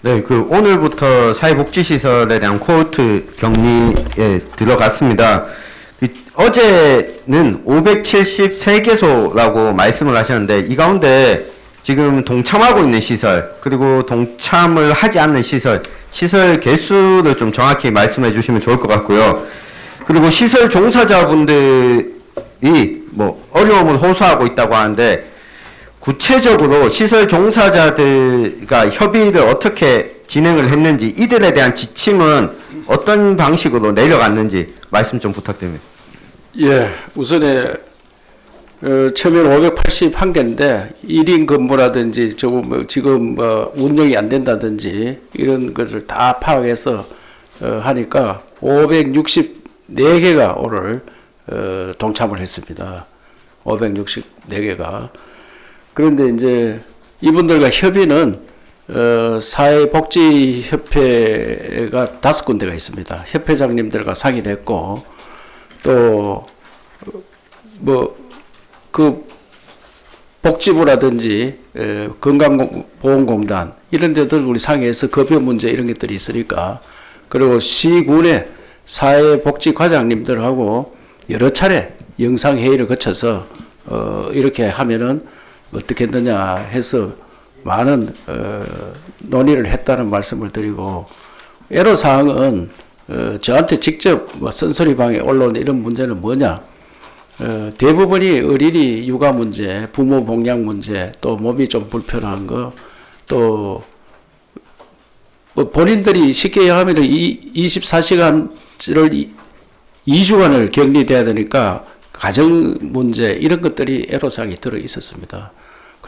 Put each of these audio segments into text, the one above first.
네, 그 오늘부터 사회복지시설에 대한 코호트 격리에 들어갔습니다. 그 어제는 573개소라고 말씀을 하셨는데 이 가운데 지금 동참하고 있는 시설 그리고 동참을 하지 않는 시설 시설 개수를 좀 정확히 말씀해 주시면 좋을 것 같고요. 그리고 시설 종사자분들이 뭐 어려움을 호소하고 있다고 하는데 구체적으로 시설 종사자들과 협의를 어떻게 진행을 했는지 이들에 대한 지침은 어떤 방식으로 내려갔는지 말씀 좀 부탁드립니다. 예, 우선에 어, 처음에는 581개인데 1인 근무라든지 저거 뭐 지금 뭐 운영이 안 된다든지 이런 것을 다 파악해서 어, 하니까 564개가 오늘 어, 동참을 했습니다. 564개가 그런데 이제 이분들과 협의는 어, 사회복지협회가 다섯 군데가 있습니다. 협회장님들과 상의를 했고 또 뭐 그 복지부라든지 에, 건강보험공단 이런 데들 우리 상해에서 급여 문제 이런 것들이 있으니까 그리고 시군의 사회복지과장님들하고 여러 차례 영상 회의를 거쳐서 어, 이렇게 하면은 어떻게 했느냐 해서 많은 어, 논의를 했다는 말씀을 드리고 애로 사항은 어, 저한테 직접 뭐 쓴소리방에 올라온 이런 문제는 뭐냐? 어, 대부분이 어린이 육아 문제, 부모 봉양 문제, 또 몸이 좀 불편한 거, 또 뭐 본인들이 쉽게 하면 이 24시간을 2주간을 격리돼야 되니까 가정 문제 이런 것들이 애로사항이 들어 있었습니다.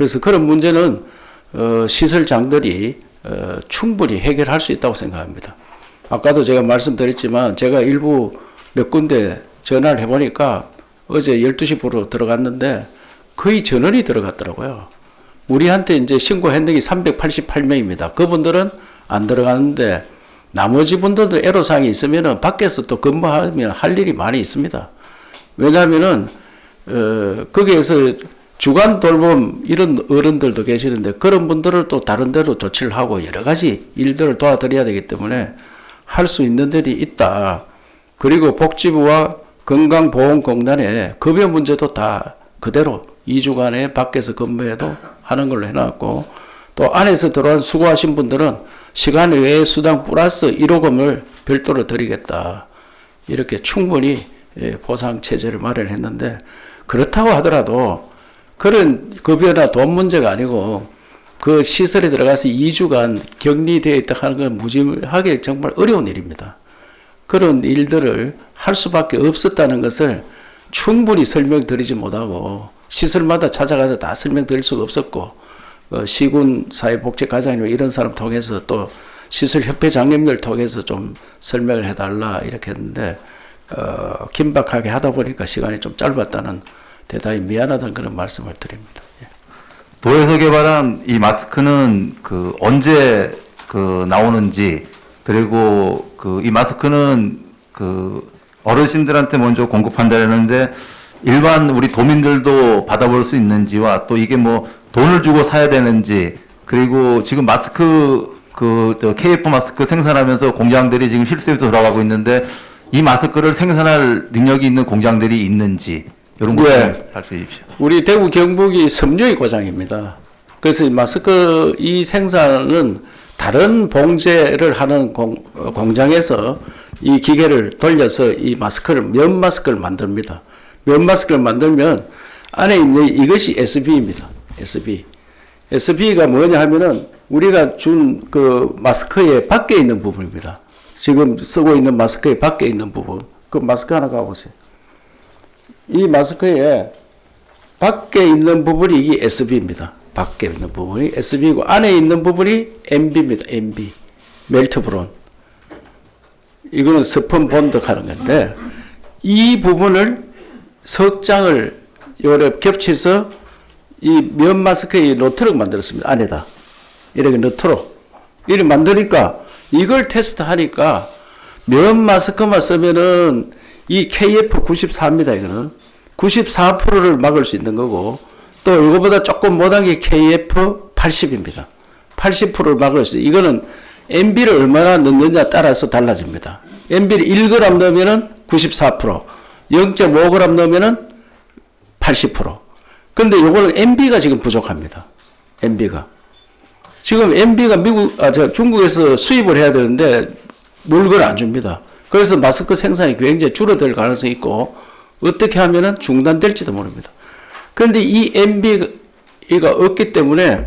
그래서 그런 문제는 어, 시설장들이 어, 충분히 해결할 수 있다고 생각합니다. 아까도 제가 말씀드렸지만 제가 일부 몇 군데 전화를 해보니까 어제 12시 보러 들어갔는데 거의 전원이 들어갔더라고요. 우리한테 이제 신고했는 게 388명입니다. 그분들은 안 들어가는데 나머지 분들도 애로사항이 있으면은 밖에서 또 근무하면 할 일이 많이 있습니다. 왜냐하면은 어, 거기에서 주간 돌봄 이런 어른들도 계시는데 그런 분들을 또 다른 데로 조치를 하고 여러 가지 일들을 도와드려야 되기 때문에 할 수 있는 데이 있다. 그리고 복지부와 건강보험공단에 급여 문제도 다 그대로 2주간에 밖에서 근무해도 하는 걸로 해놨고 또 안에서 들어온 수고하신 분들은 시간 외에 수당 플러스 1호금을 별도로 드리겠다. 이렇게 충분히 예, 보상 체제를 마련했는데 그렇다고 하더라도 그런 급여나 돈 문제가 아니고 그 시설에 들어가서 2주간 격리되어 있다 하는 건 무지하게 정말 어려운 일입니다. 그런 일들을 할 수밖에 없었다는 것을 충분히 설명드리지 못하고 시설마다 찾아가서 다 설명드릴 수가 없었고 어, 시군 사회복지과장님 이런 사람 통해서 또 시설협회 장님들 통해서 좀 설명을 해달라 이렇게 했는데 어, 긴박하게 하다 보니까 시간이 좀 짧았다는 대단히 미안하다는 그런 말씀을 드립니다. 예. 도에서 개발한 이 마스크는 그 언제 그 나오는지 그리고 그 이 마스크는 그 어르신들한테 먼저 공급한다는데 일반 우리 도민들도 받아볼 수 있는지와 또 이게 뭐 돈을 주고 사야 되는지 그리고 지금 마스크 그저 KF 마스크 생산하면서 공장들이 지금 실수에도 들어가고 있는데 이 마스크를 생산할 능력이 있는 공장들이 있는지 이런 네. 부분 할수 주십시오. 우리 대구 경북이 섬유의 고장입니다. 그래서 이 마스크 이 생산은 다른 봉제를 하는 공, 어, 공장에서 이 기계를 돌려서 이 마스크를 면 마스크를 만듭니다. 면 마스크를 만들면 안에 있는 이것이 SB입니다. SB. SB가 뭐냐 하면은 우리가 준 그 마스크의 밖에 있는 부분입니다. 지금 쓰고 있는 마스크의 밖에 있는 부분. 그 마스크 하나 가보세요. 이 마스크에 밖에 있는 부분이 이게 SB입니다. 밖에 있는 부분이 SB고 안에 있는 부분이 MB입니다. MB. 멜트 브론. 이거는 스펀 본드 하는 건데 이 부분을 석장을 요래 겹쳐서 이 면 마스크의 노트를 만들었습니다. 안에다. 이렇게 노트로. 이렇게 만드니까 이걸 테스트 하니까 면 마스크만 쓰면은 이 KF94입니다. 이거는 94%를 막을 수 있는 거고 또 이거보다 조금 못한 게 KF80입니다. 80%를 막을 수. 이거는 MB를 얼마나 넣느냐 따라서 달라집니다. MB를 1g 넣으면은 94%, 0.5g 넣으면은 80%. 그런데 요거는 MB가 지금 부족합니다. MB가. 지금 MB가 미국, 아, 저 중국에서 수입을 해야 되는데 물건을 안 줍니다. 그래서 마스크 생산이 굉장히 줄어들 가능성이 있고 어떻게 하면은 중단될지도 모릅니다. 그런데 이 MB가 없기 때문에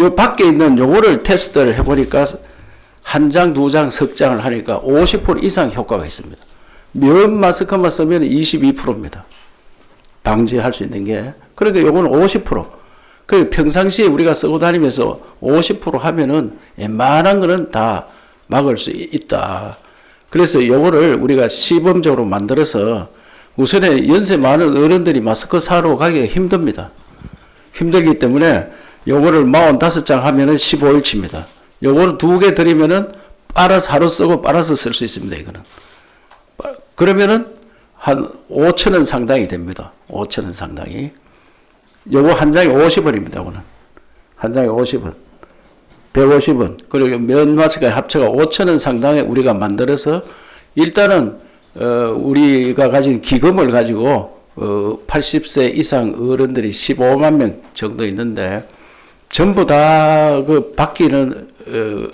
요 밖에 있는 요거를 테스트를 해보니까 한 장, 두 장, 석 장을 하니까 50% 이상 효과가 있습니다. 면 마스크만 쓰면 22%입니다. 방지할 수 있는 게. 그러니까 요거는 50%. 그 평상시에 우리가 쓰고 다니면서 50% 하면은 웬만한 거는 다 막을 수 있다. 그래서 요거를 우리가 시범적으로 만들어서 우선에 연세 많은 어른들이 마스크 사러 가기가 힘듭니다. 힘들기 때문에 요거를 45장 하면은 15일치입니다. 요거를 두 개 드리면은 빨아서 하루 쓰고 빨아서 쓸 수 있습니다. 이거는. 빠- 그러면은 한 5천 원 상당이 됩니다. 5천 원 상당이. 요거 한 장에 50원입니다. 요거는. 한 장에 50원. 150원. 그리고 면 마스크가 합쳐가 5천 원 상당에 우리가 만들어서 일단은 어, 우리가 가진 기금을 가지고 어, 80세 이상 어른들이 15만 명 정도 있는데 전부 다그 받기는 어,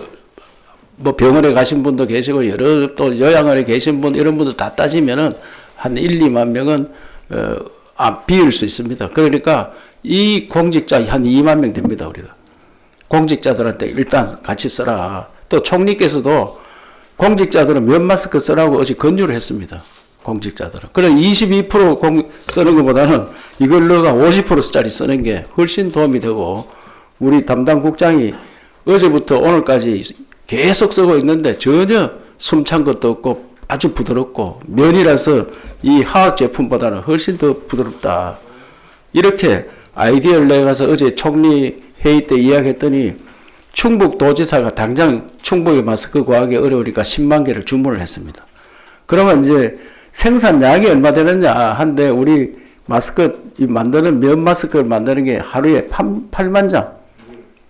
뭐 병원에 가신 분도 계시고 여러 또 요양원에 계신 분 이런 분들 다 따지면은 한 1, 2만 명은 어, 아, 비울 수 있습니다. 그러니까 이 공직자 한 2만 명 됩니다 우리가. 공직자들한테 일단 같이 써라. 또 총리께서도 공직자들은 면 마스크 쓰라고 어제 권유를 했습니다. 공직자들은. 그래 22% 공, 쓰는 것보다는 이걸 넣어가 50%짜리 쓰는 게 훨씬 도움이 되고 우리 담당 국장이 어제부터 오늘까지 계속 쓰고 있는데 전혀 숨찬 것도 없고 아주 부드럽고 면이라서 이 화학 제품보다는 훨씬 더 부드럽다. 이렇게 아이디어를 내가서 어제 총리 회의 때 이야기했더니 충북 도지사가 당장 충북의 마스크 구하기 어려우니까 10만 개를 주문을 했습니다. 그러면 이제 생산량이 얼마 되느냐 한데 우리 마스크 이 만드는 면 마스크를 만드는 게 하루에 8 만 장,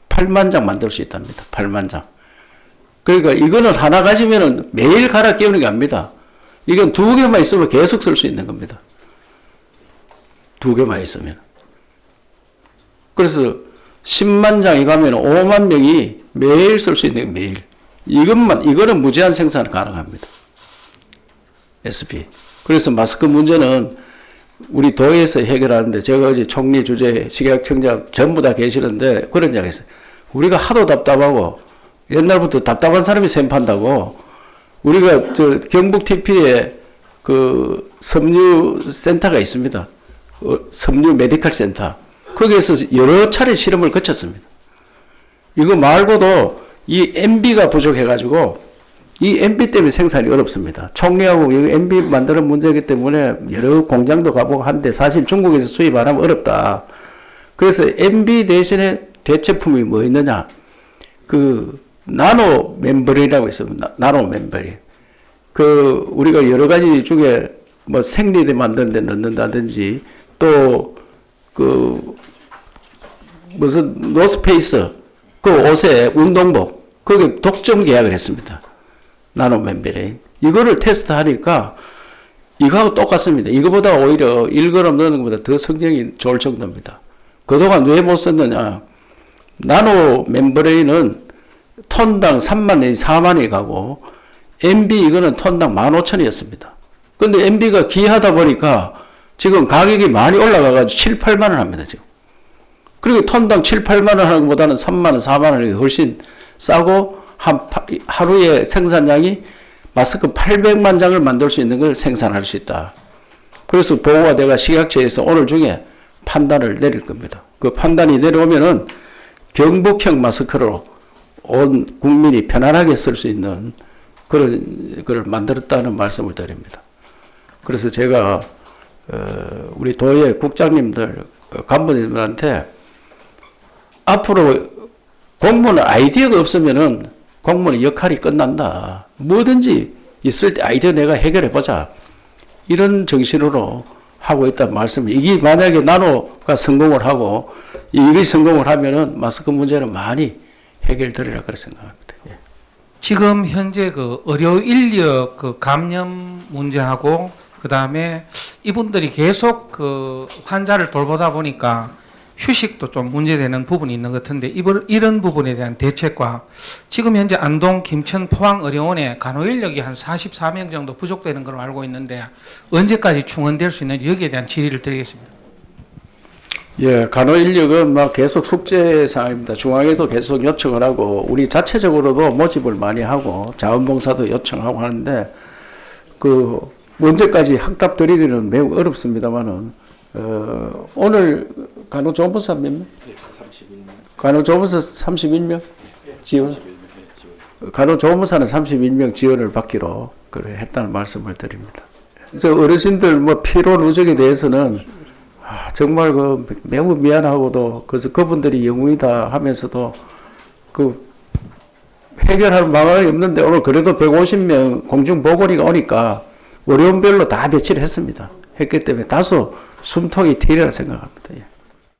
8만 장 만들 수 있답니다. 8만 장. 그러니까 이거는 하나 가지면은 매일 갈아 끼우는 게 아닙니다. 이건 두 개만 있으면 계속 쓸 수 있는 겁니다. 두 개만 있으면. 그래서 10만 장이 가면 5만 명이 매일 쓸 수 있는 게 매일. 이것만, 이거는 무제한 생산 가능합니다. SP. 그래서 마스크 문제는 우리 도에서 해결하는데 제가 어제 총리 주재 식약청장 전부 다 계시는데 그런 이야기 했어요. 우리가 하도 답답하고 옛날부터 답답한 사람이 샘판다고 우리가 저 경북 TP에 그 섬유 센터가 있습니다. 어, 섬유 메디컬 센터. 거기에서 여러 차례 실험을 거쳤습니다. 이거 말고도 이 MB가 부족해가지고 이 MB 때문에 생산이 어렵습니다. 총리하고 이 MB 만드는 문제이기 때문에 여러 공장도 가보고 한데 사실 중국에서 수입 안 하면 어렵다. 그래서 MB 대신에 대체품이 뭐 있느냐? 그 나노 멤버린이라고 있습니다. 나노 멤버린. 그 우리가 여러 가지 중에 뭐 생리대 만드는 데 넣는다든지 또 그 무슨 노스페이스 그 옷에 운동복 거기 독점 계약을 했습니다. 나노 멤브레인 이거를 테스트하니까 이거하고 똑같습니다. 이거보다 오히려 1g 넣는 것보다 더 성적이 좋을 정도입니다. 그동안 왜 못 썼느냐? 나노 멤브레인은 톤당 3만 원이 4만 원이 가고 MB 이거는 톤당 15,000원이었습니다. 근데 MB가 귀하다 보니까 지금 가격이 많이 올라가가지고 7, 8만 원 합니다, 지금. 그리고 톤당 7, 8만 원 하는 것보다는 3만 원, 4만 원이 훨씬 싸고 한 파- 하루에 생산량이 마스크 800만 장을 만들 수 있는 걸 생산할 수 있다. 그래서 보고가 내가 식약처에서 오늘 중에 판단을 내릴 겁니다. 그 판단이 내려오면은 경북형 마스크로 온 국민이 편안하게 쓸 수 있는 그런 걸 만들었다는 말씀을 드립니다. 그래서 제가 어, 우리 도의 국장님들 어, 간부님들한테 앞으로 공무원 아이디어가 없으면은 공무원 역할이 끝난다. 뭐든지 있을 때 아이디어 내가 해결해 보자. 이런 정신으로 하고 있다는 말씀. 이게 만약에 나노가 성공을 하고 이 일이 성공을 하면은 마스크 문제는 많이 해결되리라 그렇게 생각합니다. 예. 지금 현재 그 의료 인력 그 감염 문제하고 그 다음에 이분들이 계속 그 환자를 돌보다 보니까 휴식도 좀 문제되는 부분이 있는 것 같은데 이런 부분에 대한 대책과 지금 현재 안동, 김천, 포항 의료원에 간호 인력이 한 44명 정도 부족되는 걸로 알고 있는데 언제까지 충원될 수 있는지 여기에 대한 질의를 드리겠습니다. 예, 간호 인력은 막 계속 숙제 사항입니다. 중앙에도 계속 요청을 하고 우리 자체적으로도 모집을 많이 하고 자원봉사도 요청하고 하는데 그 언제까지 확답 드리기는 매우 어렵습니다만은 어, 오늘 간호조무사 몇 명? 간호조무사 31명 지원. 간호조무사는 31명 지원을 받기로 그래 했다는 말씀을 드립니다. 저 어르신들 뭐 피로 누적에 대해서는 아, 정말 그 매우 미안하고도 그래서 그분들이 영웅이다 하면서도 그 해결할 방안이 없는데 오늘 그래도 150명 공중 보건이가 오니까 의료원별로 다 배치를 했습니다. 했기 때문에 다소 숨통이 트이라 생각합니다. 예.